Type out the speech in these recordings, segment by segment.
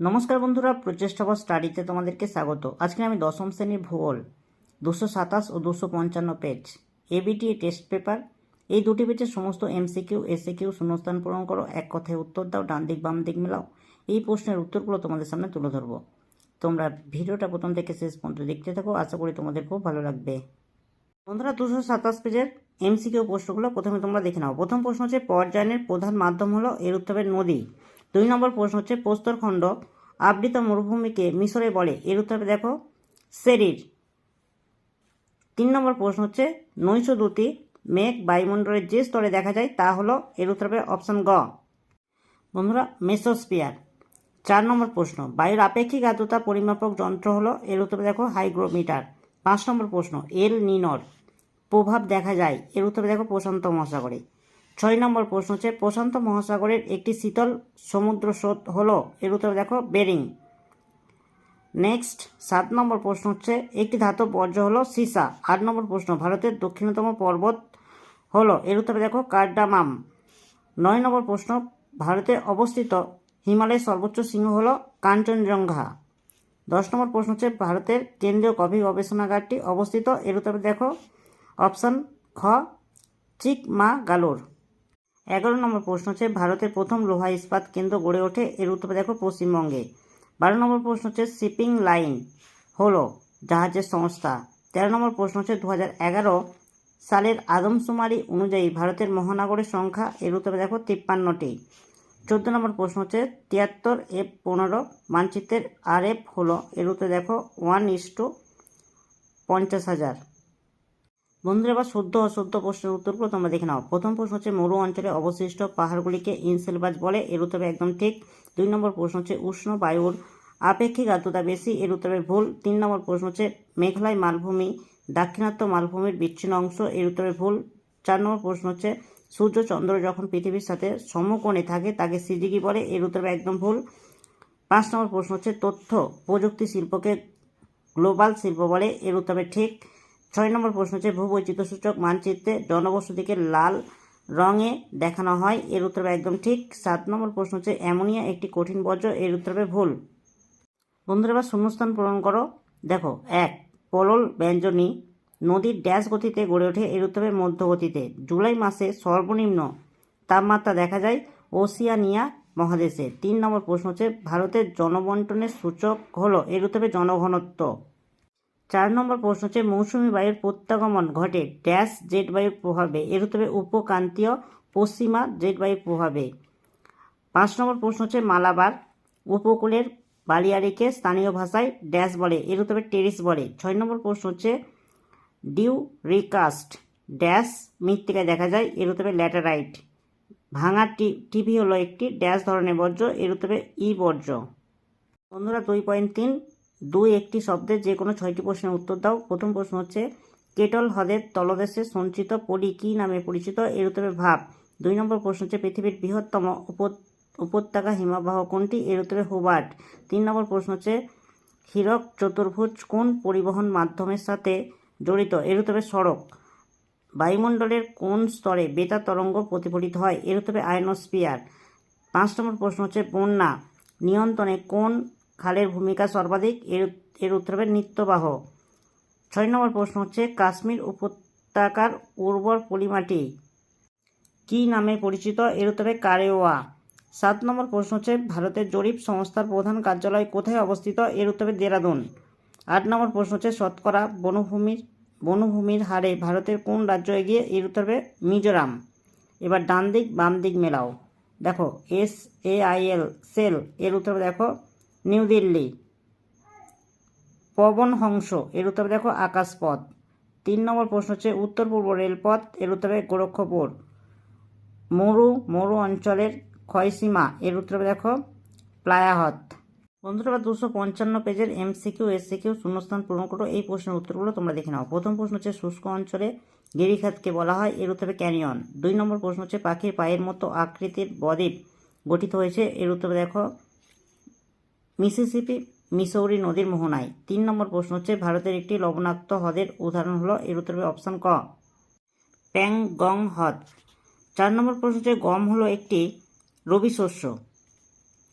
নমস্কার বন্ধুরা, প্রচেষ্টা বা স্টাডিতে তোমাদেরকে স্বাগত। আজকে আমি দশম শ্রেণির ভূগোল, দুশো সাতাশ ও দুশো পঞ্চান্ন পেজ এবিটি টেস্ট পেপার এই দুটি পেজের সমস্ত এমসিকিউ এসিকিউ শূন্যস্থান পূরণ করো, এক কথায় উত্তর দাও, ডান দিক, বাম দিক মেলাও। এই প্রশ্নের উত্তরগুলো তোমাদের সামনে তুলে ধরবো। তোমরা ভিডিওটা প্রথম থেকে শেষ পর্যন্ত দেখতে থাকো, আশা করি তোমাদের খুব ভালো লাগবে। বন্ধুরা, দুশো সাতাশ পেজের এমসিকিউ প্রশ্নগুলো প্রথমে তোমরা দেখে নাও। প্রথম প্রশ্ন হচ্ছে, পর্যায়নের প্রধান মাধ্যম হলো এর উত্তরের নদী। দুই নম্বর প্রশ্ন হচ্ছে প্রস্তরখণ্ড আবৃত মরুভূমিকে মিশরে বলে। এর উত্তরে দেখো, সেরির। তিন নম্বর প্রশ্ন হচ্ছে নৈশ দ্যুতি মেঘ বায়ুমণ্ডলের যে স্তরে দেখা যায় তা হলো, এর উত্তরে অপশন গ। বন্ধুরা মেসোস্পিয়ার চার নম্বর প্রশ্ন, বায়ুর আপেক্ষিক আর্দ্রতা পরিমাপক যন্ত্র হলো, এর উত্তরে দেখো, হাইগ্রোমিটার। পাঁচ নম্বর প্রশ্ন, এল নিনর প্রভাব দেখা যায়, এর উত্তরে দেখো, প্রশান্ত মহাসাগরে। ছয় নম্বর প্রশ্ন হচ্ছে, প্রশান্ত মহাসাগরের একটি শীতল সমুদ্র স্রোত হলো? এর উত্তরে দেখো, বেরিং। নেক্সট, সাত নম্বর প্রশ্ন হচ্ছে, একটি ধাতব বর্জ্য হলো সীসা। আট নম্বর প্রশ্ন, ভারতের দক্ষিণতম পর্বত হলো? এর উত্তরে দেখো, কার্ডামাম। নয় নম্বর প্রশ্ন, ভারতে অবস্থিত হিমালয়ের সর্বোচ্চ সিংহ হলো কাঞ্চনজঙ্ঘা। দশ নম্বর প্রশ্ন হচ্ছে, ভারতের কেন্দ্রীয় কফি গবেষণাগারটি অবস্থিত? এর উত্তরে দেখো, অপশান খ, চিকমাগালোর। এগারো নম্বর প্রশ্ন হচ্ছে, ভারতের প্রথম লোহা ইস্পাত কেন্দ্র গড়ে ওঠে এর উত্তরে দেখো পশ্চিমবঙ্গে। বারো নম্বর প্রশ্ন হচ্ছে, শিপিং লাইন হলো জাহাজের সংস্থা। তেরো নম্বর প্রশ্ন হচ্ছে দু সালের আদমশুমারি অনুযায়ী ভারতের মহানগরের সংখ্যা, এর উত্তরে দেখো তিপ্পান্নটি। চোদ্দ নম্বর প্রশ্ন হচ্ছে, তিয়াত্তর এফ পনেরো মানচিত্রের আর এফ হলো, এর উত্তরে দেখো ওয়ান ইস টু পঞ্চাশ হাজার। বন্ধুরা, এবার শুদ্ধ অশুদ্ধ প্রশ্নের উত্তরগুলো তোমরা দেখে নাও। প্রথম প্রশ্ন হচ্ছে, মরু অঞ্চলে অবশিষ্ট পাহাড়গুলিকে ইনসেলবাজ বলে, এর উত্তরে একদম ঠিক। দুই নম্বর প্রশ্ন হচ্ছে, উষ্ণ বায়ুর আপেক্ষিক আর্দ্রতা বেশি, এর উত্তরে ভুল। তিন নম্বর প্রশ্ন হচ্ছে, মেঘালয় মালভূমি দাক্ষিণাত্য মালভূমির বিচ্ছিন্ন অংশ, এর উত্তরে ভুল। চার নম্বর প্রশ্ন হচ্ছে, সূর্য চন্দ্র যখন পৃথিবীর সাথে সমকোণে থাকে, তাকে সিজিকি বলে, এর উত্তরে একদম ভুল। পাঁচ নম্বর প্রশ্ন হচ্ছে, তথ্য প্রযুক্তি শিল্পকে গ্লোবাল শিল্প বলে, এর উত্তরে ঠিক। ছয় নম্বর প্রশ্ন হচ্ছে ভূবৈচিত্র সূচক মানচিত্রে জনবসতিকে লাল রঙে দেখানো হয়। এর উত্তরে একদম ঠিক। সাত নম্বর প্রশ্ন হচ্ছে, অ্যামোনিয়া একটি কঠিন বর্জ্য, এর উত্তরে ভুল। বন্ধুরা, এবার শূন্যস্থান পূরণ করো। দেখো, এক, পলল ব্যঞ্জনী নদীর ড্যাশ গতিতে গড়ে ওঠে, এর উত্তরে মধ্য গতিতে। জুলাই মাসে সর্বনিম্ন তাপমাত্রা দেখা যায় ওসিয়ানিয়া মহাদেশে। তিন নম্বর প্রশ্ন হচ্ছে, ভারতের জনবন্টনের সূচক হলো, এর উত্তরে জনঘনত্ব। চার নম্বর প্রশ্ন হচ্ছে, মৌসুমী বায়ুর প্রত্যাগমন ঘটে, ড্যাশ জেট বায়ুর প্রভাবে। এর উত্তরে উপক্রান্তীয় পশ্চিমা জেট বায়ুর প্রভাবে। পাঁচ নম্বর প্রশ্ন হচ্ছে, মালাবার উপকূলের বালিয়ারিকে স্থানীয় ভাষায় ড্যাশ বলে, এর উত্তরে টেরিস বলে। ছয় নম্বর প্রশ্ন হচ্ছে, ডিউ রিকাস্ট ড্যাশ মৃত্তিকায় দেখা যায়, এর উত্তরে ল্যাটারাইট। ভাঙা টিভি হলো একটি ড্যাশ ধরনের বর্জ্য, এর উত্তরে ই বর্জ্য। বন্ধুরা, দুই পয়েন্ট তিন দুই, একটি শব্দের যে কোনো ছয়টি প্রশ্নের উত্তর দাও। প্রথম প্রশ্ন হচ্ছে, কেটল হ্রদের তলদেশে সঞ্চিত পলি কী নামে পরিচিত? এর উত্তরে ভাব। দুই নম্বর প্রশ্ন হচ্ছে, পৃথিবীর বৃহত্তম উপ- উপত্যকা হিমবাহ কোনটি? এর উত্তরে হুবার্ট। তিন নম্বর প্রশ্ন হচ্ছে, হীরক চতুর্ভুজ কোন পরিবহন মাধ্যমের সাথে জড়িত? এর উত্তরে সড়ক। বায়ুমণ্ডলের কোন স্তরে বেতার তরঙ্গ প্রতিফলিত হয়? এর উত্তরে আয়নোস্পিয়ার পাঁচ নম্বর প্রশ্ন হচ্ছে, বন্যা নিয়ন্ত্রণে কোন খালের ভূমিকা সর্বাধিক, এর এর উত্তরে নিত্যবাহ। ছয় নম্বর প্রশ্ন হচ্ছে, কাশ্মীর উপত্যকার উর্বর পলিমাটি কী নামে পরিচিত? এর উত্তরে কারেওয়া। সাত নম্বর প্রশ্ন হচ্ছে, ভারতের জরিপ সংস্থার প্রধান কার্যালয় কোথায় অবস্থিত? এর উত্তরে দেরাদুন। আট নম্বর প্রশ্ন হচ্ছে, শতকরা বনভূমির বনভূমির হারে ভারতের কোন রাজ্য এগিয়ে? এর উত্তরে মিজোরাম। এবার ডান দিক, বাম দিক মেলাও। দেখো, S A I L, sail, এর উত্তরে দেখো নিউ দিল্লি। পবন হংস, এর উত্তরে দেখো আকাশপথ। তিন নম্বর প্রশ্ন হচ্ছে, উত্তর পূর্ব রেলপথ, এর উত্তরে গোরক্ষপুর। মরু মরু অঞ্চলের ক্ষয়সীমা, এর উত্তরে দেখো প্লায়াহত। বন্ধুরা দুশো পঞ্চান্ন পেজের এমসিকিউ, এসসিকিউ, শূন্যস্থান পূরণ করো এই প্রশ্নের উত্তরগুলো তোমরা দেখে নাও। প্রথম প্রশ্ন হচ্ছে, শুষ্ক অঞ্চলে গিরিখাতকে বলা হয়, এর উত্তরে ক্যানিয়ন। দুই নম্বর প্রশ্ন হচ্ছে, পাখির পায়ের মতো আকৃতির বদ্বীপ গঠিত হয়েছে, এর উত্তরে দেখো মিসিসিপি, মিসৌরি নদীর মোহনায়। তিন নম্বর প্রশ্ন হচ্ছে, ভারতের একটি লবণাক্ত হ্রদের উদাহরণ হলো, এর উত্তরে অপশন ক। প্যাংগং হ্রদ চার নম্বর প্রশ্ন হচ্ছে, গম হলো একটি রবি শস্য।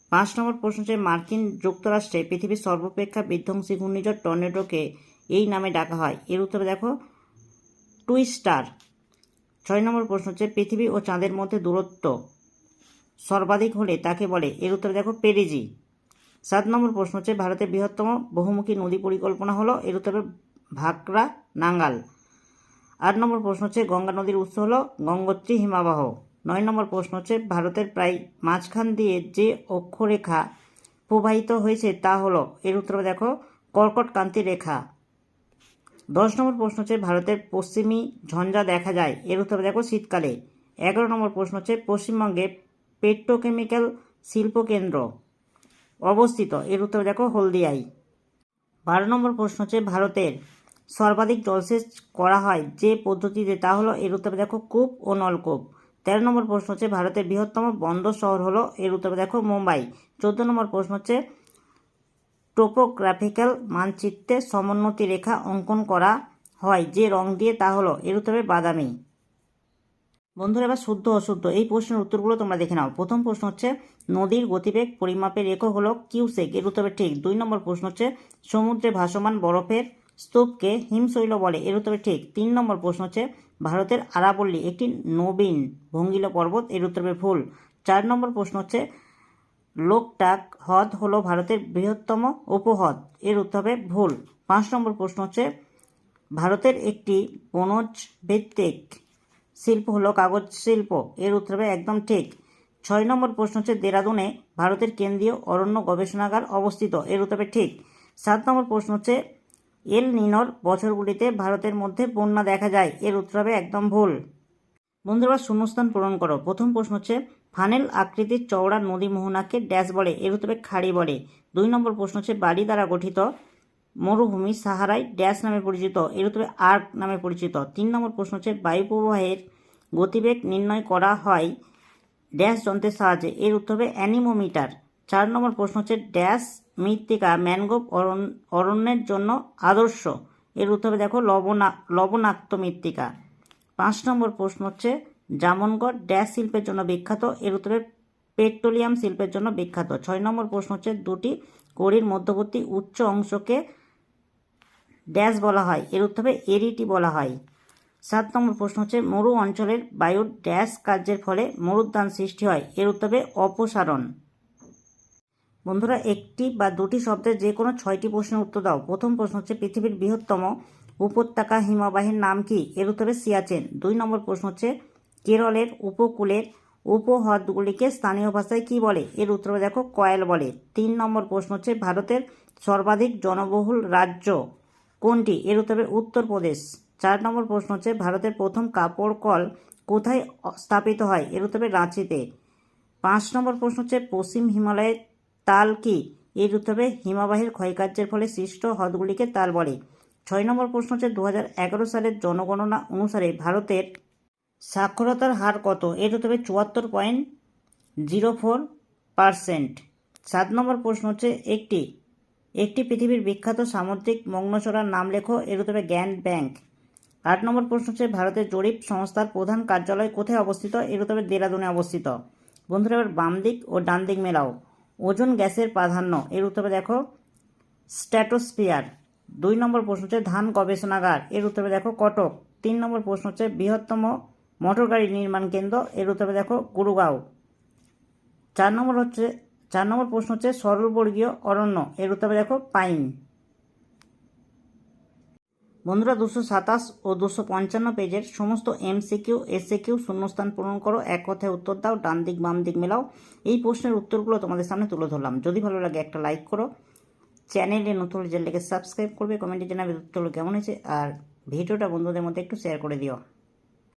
পাঁচ নম্বর প্রশ্ন হচ্ছে, মার্কিন যুক্তরাষ্ট্রে পৃথিবীর সর্বাপেক্ষা বিধ্বংসী ঘূর্ণিঝড় টর্নেডোকে এই নামে ডাকা হয়। এর উত্তরে দেখো, টুইস্টার। ছয় নম্বর প্রশ্ন হচ্ছে, পৃথিবী ও চাঁদের মধ্যে দূরত্ব সর্বাধিক হলে তাকে বলে, এর উত্তরে দেখো, পেরিজি। সাত নম্বর প্রশ্ন হচ্ছে, ভারতের বৃহত্তম বহুমুখী নদী পরিকল্পনা হলো এর উত্তরে ভাকরা নাঙ্গাল। আট নম্বর প্রশ্ন হচ্ছে, গঙ্গা নদীর উৎস হলো গঙ্গোত্রী হিমাবাহ। নয় নম্বর প্রশ্ন হচ্ছে, ভারতের প্রায় মাঝখান দিয়ে যে অক্ষরেখা প্রবাহিত হয়েছে তা হলো, এর উত্তরে দেখো কর্কটকান্তি রেখা। দশ নম্বর প্রশ্ন হচ্ছে, ভারতের পশ্চিমী ঝঞ্ঝা দেখা যায়, এর উত্তরে দেখো শীতকালে। এগারো নম্বর প্রশ্ন হচ্ছে, পশ্চিমবঙ্গে পেট্রোকেমিক্যাল শিল্পকেন্দ্র। অবস্থিত। এর উত্তরে দেখো হলদিয়াই বারো নম্বর প্রশ্ন হচ্ছে, ভারতের সর্বাধিক জলসেচ করা হয় যে পদ্ধতিতে, তা হলো, এর উত্তরে দেখো, কূপ ও নলকূপ। তেরো নম্বর প্রশ্ন হচ্ছে, ভারতের বৃহত্তম বন্দর শহর হলো, এর উত্তরে দেখো, মুম্বাই। চোদ্দ নম্বর প্রশ্ন হচ্ছে, টোপোগ্রাফিক্যাল মানচিত্রে সমোন্নতি রেখা অঙ্কন করা হয় যে রং দিয়ে, তা হলো, এর উত্তরে বাদামি। বন্ধুরা, এবার শুদ্ধ অশুদ্ধ এই প্রশ্নের উত্তরগুলো তোমরা দেখে নাও। প্রথম প্রশ্ন হচ্ছে, নদীর গতিবেগ পরিমাপের একক হলো কিউসেক। এর উত্তরে ঠিক দুই নম্বর প্রশ্ন হচ্ছে, সমুদ্রে ভাসমান বরফের স্তূপকে হিমশৈল বলে। এর উত্তরে ঠিক তিন নম্বর প্রশ্ন হচ্ছে, ভারতের আরাবল্লী একটি নবীন ভঙ্গিল পর্বত। এর উত্তরে ভুল। চার নম্বর প্রশ্ন হচ্ছে, লোকটাক হ্রদ হলো ভারতের বৃহত্তম উপহ্রদ। এর উত্তর ভুল। পাঁচ নম্বর প্রশ্ন হচ্ছে, ভারতের একটি বনজ ভিত্তিক শিল্প হলো কাগজ শিল্প। এর উত্তর একদম ঠিক। ছয় নম্বর প্রশ্ন হচ্ছে, দেরাদুনে ভারতের কেন্দ্রীয় অরণ্য গবেষণাগার অবস্থিত। এর উত্তর ঠিক। সাত নম্বর প্রশ্ন হচ্ছে, এল নিনোর বছরগুলিতে ভারতের মধ্যে বন্যা দেখা যায়। এর উত্তর হবে একদম ভুল। বন্ধুরা, শূন্যস্থান পূরণ করো। প্রথম প্রশ্ন হচ্ছে, ফানেল আকৃতির চওড়া নদী মোহনাকে ড্যাশ বলে। এর উত্তরে খাড়ি বলে। দুই নম্বর প্রশ্ন হচ্ছে, বাড়ি দ্বারা গঠিত মরুভূমি সাহারায় ড্যাশ নামে পরিচিত। এর উত্তরে আর্ক নামে পরিচিত। তিন নম্বর প্রশ্ন হচ্ছে বায়ু প্রবাহের গতিবেগ নির্ণয় করা হয় ড্যাশ যন্ত্রের সাহায্যে। এর উত্তর হবে অ্যানিমোমিটার। চার নম্বর প্রশ্ন হচ্ছে, ড্যাশ মৃত্তিকা ম্যানগ্রোভ অরণ্য অরণ্যের জন্য আদর্শ। এর উত্তর হবে, দেখো, লবণা, লবণাক্ত মৃত্তিকা। পাঁচ নম্বর প্রশ্ন হচ্ছে, জামনগড় ড্যাশ শিল্পের জন্য বিখ্যাত। এর উত্তরে পেট্রোলিয়াম শিল্পের জন্য বিখ্যাত। ছয় নম্বর প্রশ্ন হচ্ছে, দুটি কড়ির মধ্যবর্তী উচ্চ অংশকে ড্যাশ বলা হয়। এর উত্তরে এরিটি বলা হয়। সাত নম্বর প্রশ্ন হচ্ছে, মরু অঞ্চলের বায়ুর ড্যাশ কার্যের ফলে মরুদ্যান সৃষ্টি হয়। এর উত্তরে অপসারণ। বন্ধুরা, একটি বা দুটি শব্দের যে কোনো ছয়টি প্রশ্নের উত্তর দাও। প্রথম প্রশ্ন হচ্ছে, পৃথিবীর বৃহত্তম উপত্যকা হিমবাহের নাম কি? এর উত্তরে সিয়াচেন। দুই নম্বর প্রশ্ন হচ্ছে, কেরলের উপকূলের উপহ্রদগুলিকে স্থানীয় ভাষায় কি বলে? এর উত্তরে দেখো, কয়েল বলে। তিন নম্বর প্রশ্ন হচ্ছে, ভারতের সর্বাধিক জনবহুল রাজ্য। কোনটি? এর উত্তরে উত্তরপ্রদেশ। চার নম্বর প্রশ্ন হচ্ছে, ভারতের প্রথম কাপড় কল কোথায় স্থাপিত হয়? এর উত্তরে রাঁচিতে। পাঁচ নম্বর প্রশ্ন হচ্ছে, পশ্চিম হিমালয়ের তাল কি? এর উত্তরে হিমাবাহের ক্ষয়কার্যের ফলে সৃষ্ট হ্রদগুলিকে তাল বলে। ছয় নম্বর প্রশ্ন হচ্ছে দু হাজার এগারো সালের জনগণনা অনুসারে ভারতের সাক্ষরতার হার কত? এর উত্তরে চুয়াত্তর পয়েন্ট জিরো ফোর পারসেন্ট। সাত নম্বর প্রশ্ন হচ্ছে, একটি একটি পৃথিবীর বিখ্যাত সামুদ্রিক মগ্নচড়ার নাম লেখো, এর উত্তরে জ্ঞান ব্যাংক। আট নম্বর প্রশ্ন হচ্ছে, ভারতের জরিপ সংস্থার প্রধান কার্যালয় কোথায় অবস্থিত? এর উত্তরে দেরাদুনে অবস্থিত। বন্ধুরা, এবার বাম দিক ও ডান দিক মেলাও। ওজন গ্যাসের প্রাধান্য, এর উত্তরে দেখো, স্ট্যাটোস্ফিয়ার। দুই নম্বর প্রশ্ন হচ্ছে, ধান গবেষণাগার, এর উত্তরে দেখো, কটক। তিন নম্বর প্রশ্ন হচ্ছে, বৃহত্তম মোটর গাড়ি নির্মাণ কেন্দ্র, এর উত্তরে দেখো গুরুগাঁও চার নম্বর হচ্ছে চার নম্বর প্রশ্ন হচ্ছে সরলবর্গীয় অরণ্য, এর উত্তরে দেখো পাইন। বন্ধুরা, দুশো সাতাশ ও দুশো পঞ্চান্ন পেজের সমস্ত এমসিকিউ এসএকিউ শূন্যস্থান পূরণ করো, এক কথায় উত্তর দাও, ডান দিক, বাম দিক মেলাও। এই প্রশ্নের উত্তরগুলো তোমাদের সামনে তুলে ধরলাম। যদি ভালো লাগে একটা লাইক করো, চ্যানেলে নতুন চ্যানেলটাকে সাবস্ক্রাইব করবে, কমেন্টে জানাবে উত্তরগুলো কেমন হয়েছে, আর ভিডিওটা বন্ধুদের মধ্যে একটু শেয়ার করে দিও।